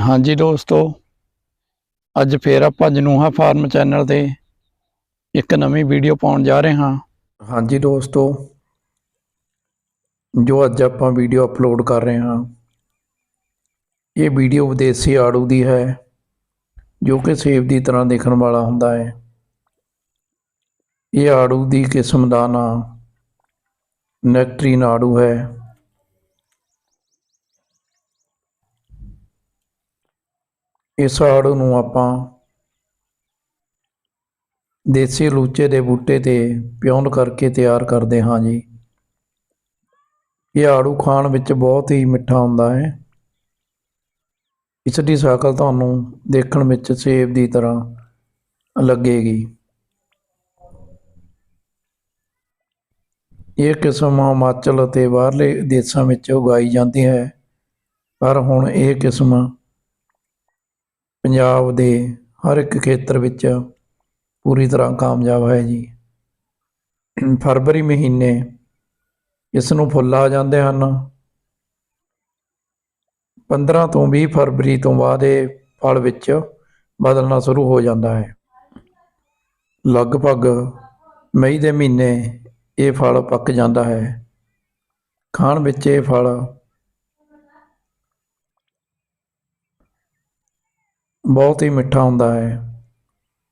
ਹਾਂਜੀ ਦੋਸਤੋ, ਅੱਜ ਫੇਰ ਆਪਾਂ ਜਨੂਹਾ ਫਾਰਮ ਚੈਨਲ ਤੇ ਇੱਕ ਨਵੀਂ ਵੀਡੀਓ ਪਾਉਣ ਜਾ ਰਹੇ ਹਾਂ। ਹਾਂਜੀ ਦੋਸਤੋ, ਜੋ ਅੱਜ ਆਪਾਂ ਵੀਡੀਓ ਅਪਲੋਡ ਕਰ ਰਹੇ ਹਾਂ, ਇਹ ਵੀਡੀਓ ਵਿਦੇਸੀ ਆੜੂ ਦੀ ਹੈ, ਜੋ ਕਿ ਸੇਬ ਦੀ ਤਰ੍ਹਾਂ ਦੇਖਣ ਵਾਲਾ ਹੁੰਦਾ ਹੈ। ਇਹ ਆੜੂ ਦੀ ਕਿਸਮ ਦਾ ਨਾਂ ਨੈਕਟਰੀਨ ਆੜੂ ਹੈ। ਇਸ ਆੜੂ ਨੂੰ ਆਪਾਂ ਦੇਸੀ ਲੂਚੇ ਦੇ ਬੂਟੇ ਤੇ ਪਿਉਣ ਕਰਕੇ ਤਿਆਰ ਕਰਦੇ ਹਾਂ ਜੀ। ਇਹ ਆੜੂ ਖਾਣ ਵਿੱਚ ਬਹੁਤ ਹੀ ਮਿੱਠਾ ਹੁੰਦਾ ਹੈ। ਇਸ ਦੀ ਸ਼ਕਲ ਤੁਹਾਨੂੰ ਦੇਖਣ ਵਿੱਚ ਸੇਬ ਦੀ ਤਰ੍ਹਾਂ ਲੱਗੇਗੀ। ਇਹ ਕਿਸਮ ਹਿਮਾਚਲ ਅਤੇ ਬਾਹਰਲੇ ਦੇਸ਼ਾਂ ਵਿੱਚ ਉਗਾਈ ਜਾਂਦੀ ਹੈ। ਪਰ ਹੁਣ ਇਹ ਕਿਸਮ ਪੰਜਾਬ ਦੇ ਹਰ ਇੱਕ ਖੇਤਰ ਵਿੱਚ ਪੂਰੀ ਤਰ੍ਹਾਂ ਕਾਮਯਾਬ ਹੈ ਜੀ। ਫਰਵਰੀ ਮਹੀਨੇ ਇਸ ਨੂੰ ਫੁੱਲ ਆ ਜਾਂਦੇ ਹਨ। 15 ਤੋਂ 20 ਫਰਵਰੀ ਤੋਂ ਬਾਅਦ ਇਹ ਫਲ ਵਿੱਚ ਬਦਲਣਾ ਸ਼ੁਰੂ ਹੋ ਜਾਂਦਾ ਹੈ। ਲਗਭਗ ਮਈ ਦੇ ਮਹੀਨੇ ਇਹ ਫਲ ਪੱਕ ਜਾਂਦਾ ਹੈ। ਖਾਣ ਵਿੱਚ ਇਹ ਫਲ ਬਹੁਤ ਹੀ ਮਿੱਠਾ ਹੁੰਦਾ ਹੈ।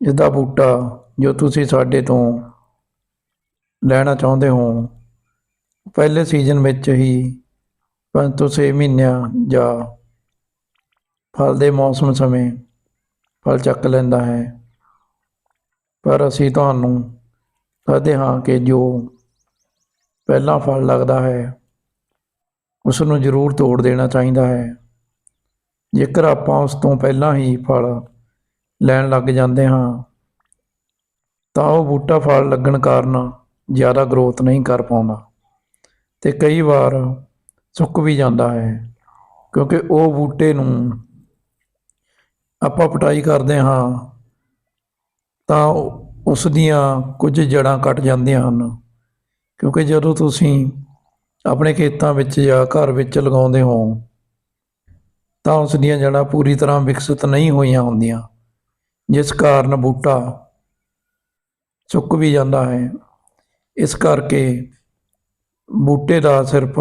ਇਸ ਦਾ ਬੂਟਾ ਜੋ ਤੁਸੀਂ ਸਾਡੇ ਤੋਂ ਲੈਣਾ ਚਾਹੁੰਦੇ ਹੋ, ਪਹਿਲੇ ਸੀਜ਼ਨ ਵਿੱਚ ਹੀ ਪੰਜ ਤੋਂ 6 ਮਹੀਨਿਆਂ ਜਾਂ ਫਲ ਦੇ ਮੌਸਮ ਸਮੇਂ ਫਲ ਚੱਕ ਲੈਂਦਾ ਹੈ। ਪਰ ਅਸੀਂ ਤੁਹਾਨੂੰ ਕਹਦੇ ਹਾਂ ਕਿ ਜੋ ਪਹਿਲਾ ਫਲ ਲੱਗਦਾ ਹੈ ਉਸ ਨੂੰ ਜ਼ਰੂਰ ਤੋੜ ਦੇਣਾ ਚਾਹੀਦਾ ਹੈ। ਜੇਕਰ ਆਪਾਂ ਉਸ ਤੋਂ ਪਹਿਲਾਂ ਹੀ ਫਲ ਲੈਣ ਲੱਗ ਜਾਂਦੇ ਹਾਂ, ਤਾਂ ਉਹ ਬੂਟਾ ਫਲ ਲੱਗਣ ਕਾਰਨ ਜ਼ਿਆਦਾ ਗਰੋਥ ਨਹੀਂ ਕਰ ਪਾਉਂਦਾ ਤੇ ਕਈ ਵਾਰ ਸੁੱਕ ਵੀ ਜਾਂਦਾ ਹੈ ਕਿਉਂਕਿ ਉਹ ਬੂਟੇ ਨੂੰ ਆਪਾਂ ਪਟਾਈ ਕਰਦੇ ਹਾਂ ਤਾਂ ਉਸ ਦੀਆਂ ਕੁਝ ਜੜਾਂ ਕੱਟ ਜਾਂਦੀਆਂ ਹਨ। ਕਿਉਂਕਿ ਜਦੋਂ ਤੁਸੀਂ ਆਪਣੇ ਖੇਤਾਂ ਵਿੱਚ ਜਾਂ ਘਰ ਵਿੱਚ ਲਗਾਉਂਦੇ ਹੋ ਤਾਂ ਉਸ ਦੀਆਂ ਜੜ੍ਹਾਂ ਪੂਰੀ ਤਰ੍ਹਾਂ ਵਿਕਸਿਤ ਨਹੀਂ ਹੋਈਆਂ ਹੁੰਦੀਆਂ, ਜਿਸ ਕਾਰਨ ਬੂਟਾ ਸੁੱਕ ਵੀ ਜਾਂਦਾ ਹੈ। ਇਸ ਕਰਕੇ ਬੂਟੇ ਦਾ ਸਿਰਫ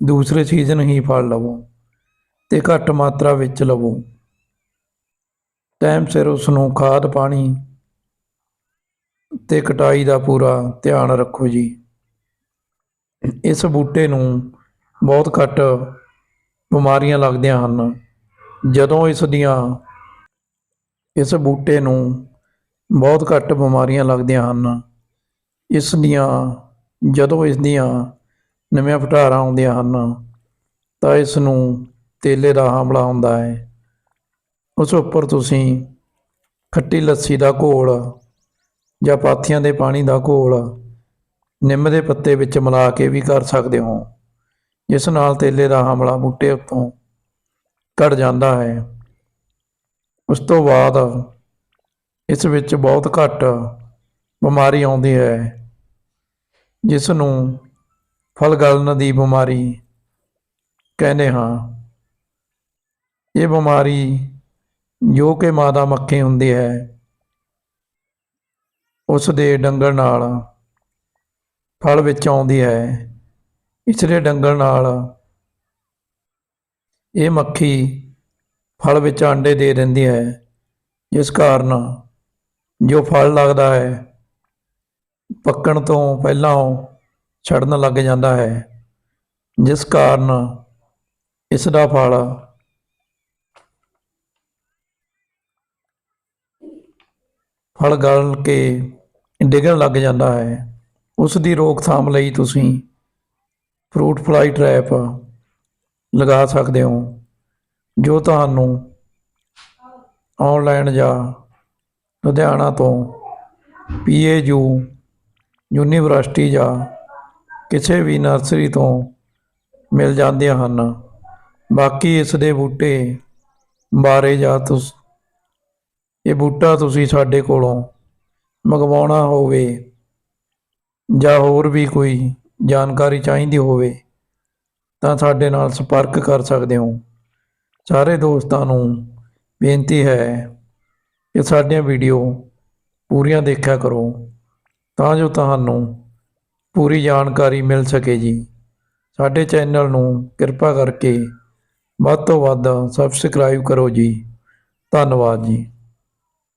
ਦੂਸਰੇ ਸੀਜ਼ਨ ਹੀ ਫਲ ਲਵੋ ਤੇ ਘੱਟ ਮਾਤਰਾ ਵਿੱਚ ਲਵੋ। ਟਾਈਮ ਸਿਰ ਉਸ ਨੂੰ ਖਾਦ, ਪਾਣੀ ਤੇ ਕਟਾਈ ਦਾ ਪੂਰਾ ਧਿਆਨ ਰੱਖੋ ਜੀ। ਇਸ ਬੂਟੇ ਨੂੰ ਬਹੁਤ ਘੱਟ ਬਿਮਾਰੀਆਂ ਲੱਗਦੀਆਂ ਹਨ। ਜਦੋਂ ਇਸ ਦੀਆਂ, ਇਸ ਬੂਟੇ ਨੂੰ ਬਹੁਤ ਘੱਟ ਬਿਮਾਰੀਆਂ ਲੱਗਦੀਆਂ ਹਨ। ਇਸ ਦੀਆਂ, ਜਦੋਂ ਇਸ ਦੀਆਂ ਨਵੀਆਂ ਫਟਾਰਾਂ ਆਉਂਦੀਆਂ ਹਨ, ਤਾਂ ਇਸ ਨੂੰ ਤੇਲੇ ਦਾ ਹਮਲਾ ਹੁੰਦਾ ਹੈ। ਉਸ ਉੱਪਰ ਤੁਸੀਂ ਖੱਟੀ ਲੱਸੀ ਦਾ ਘੋਲ ਜਾਂ ਪਾਥੀਆਂ ਦੇ ਪਾਣੀ ਦਾ ਘੋਲ ਨਿੰਮ ਦੇ ਪੱਤੇ ਵਿੱਚ ਮਿਲਾ ਕੇ ਵੀ ਕਰ ਸਕਦੇ ਹੋ। ਜਿਸ ਨਾਲ ਤੇਲੇ ਦਾ ਹਮਲਾ ਬੂਟੇ ਉੱਤੋਂ ਘਟ ਜਾਂਦਾ ਹੈ। ਉਸ ਤੋਂ ਬਾਅਦ ਇਸ ਵਿੱਚ ਬਹੁਤ ਘੱਟ ਬਿਮਾਰੀ ਆਉਂਦੀ ਹੈ, ਜਿਸ ਨੂੰ ਫਲ ਗਲਣ ਦੀ ਬਿਮਾਰੀ ਕਹਿੰਦੇ ਹਾਂ। ਇਹ ਬਿਮਾਰੀ ਜੋ ਕਿ ਮਾਦਾ ਮੱਖੀ ਹੁੰਦੀ ਹੈ, ਉਸ ਦੇ ਡੰਗਰ ਨਾਲ ਫਲ ਵਿੱਚ ਆਉਂਦੀ ਹੈ। ਪਿਛਲੇ ਡੰਗਣ ਨਾਲ। ਇਹ ਮੱਖੀ ਫਲ ਵਿੱਚ ਆਂਡੇ ਦੇ ਦਿੰਦੀ ਹੈ, ਜਿਸ ਕਾਰਨ ਜੋ ਫਲ ਲੱਗਦਾ ਹੈ, ਪੱਕਣ ਤੋਂ ਪਹਿਲਾਂ ਉਹ ਛੜਨ ਲੱਗ ਜਾਂਦਾ ਹੈ, ਜਿਸ ਕਾਰਨ ਇਸ ਦਾ ਫਲ ਫਲ ਗਲ ਕੇ ਡਿੱਗਣ ਲੱਗ ਜਾਂਦਾ ਹੈ। ਉਸ ਦੀ ਰੋਕਥਾਮ ਲਈ ਤੁਸੀਂ ਫਰੂਟ ਫਲਾਈ ਟ੍ਰੈਪ ਲਗਾ ਸਕਦੇ ਹੋ, ਜੋ ਤੁਹਾਨੂੰ ਆਨਲਾਈਨ ਜਾਂ ਲੁਧਿਆਣਾ ਤੋਂ ਪੀਏਯੂ, ਯੂਨੀਵਰਸਿਟੀ ਜਾਂ ਕਿਸੇ ਵੀ ਨਰਸਰੀ ਤੋਂ ਮਿਲ ਜਾਂਦੀਆਂ ਹਨ। ਬਾਕੀ ਇਸ ਦੇ ਬੂਟੇ ਬਾਰੇ ਜਾਂ ਤੁਸ, ਇਹ ਬੂਟਾ ਤੁਸੀਂ ਸਾਡੇ ਕੋਲੋਂ ਮੰਗਵਾਉਣਾ ਹੋਵੇ ਜਾਂ ਹੋਰ ਵੀ ਕੋਈ ਜਾਣਕਾਰੀ ਚਾਹੀਦੀ ਹੋਵੇ, ਤਾਂ ਸਾਡੇ ਨਾਲ ਸੰਪਰਕ ਕਰ ਸਕਦੇ ਹੋ। ਸਾਰੇ ਦੋਸਤਾਂ ਨੂੰ ਬੇਨਤੀ ਹੈ ਕਿ ਸਾਡੀਆਂ ਵੀਡੀਓ ਪੂਰੀਆਂ ਦੇਖਿਆ ਕਰੋ, ਤਾਂ ਜੋ ਤੁਹਾਨੂੰ ਪੂਰੀ ਜਾਣਕਾਰੀ ਮਿਲ ਸਕੇ ਜੀ। ਸਾਡੇ ਚੈਨਲ ਨੂੰ ਕਿਰਪਾ ਕਰਕੇ ਵੱਧ ਤੋਂ ਵੱਧ ਸਬਸਕ੍ਰਾਈਬ ਕਰੋ ਜੀ। ਧੰਨਵਾਦ ਜੀ।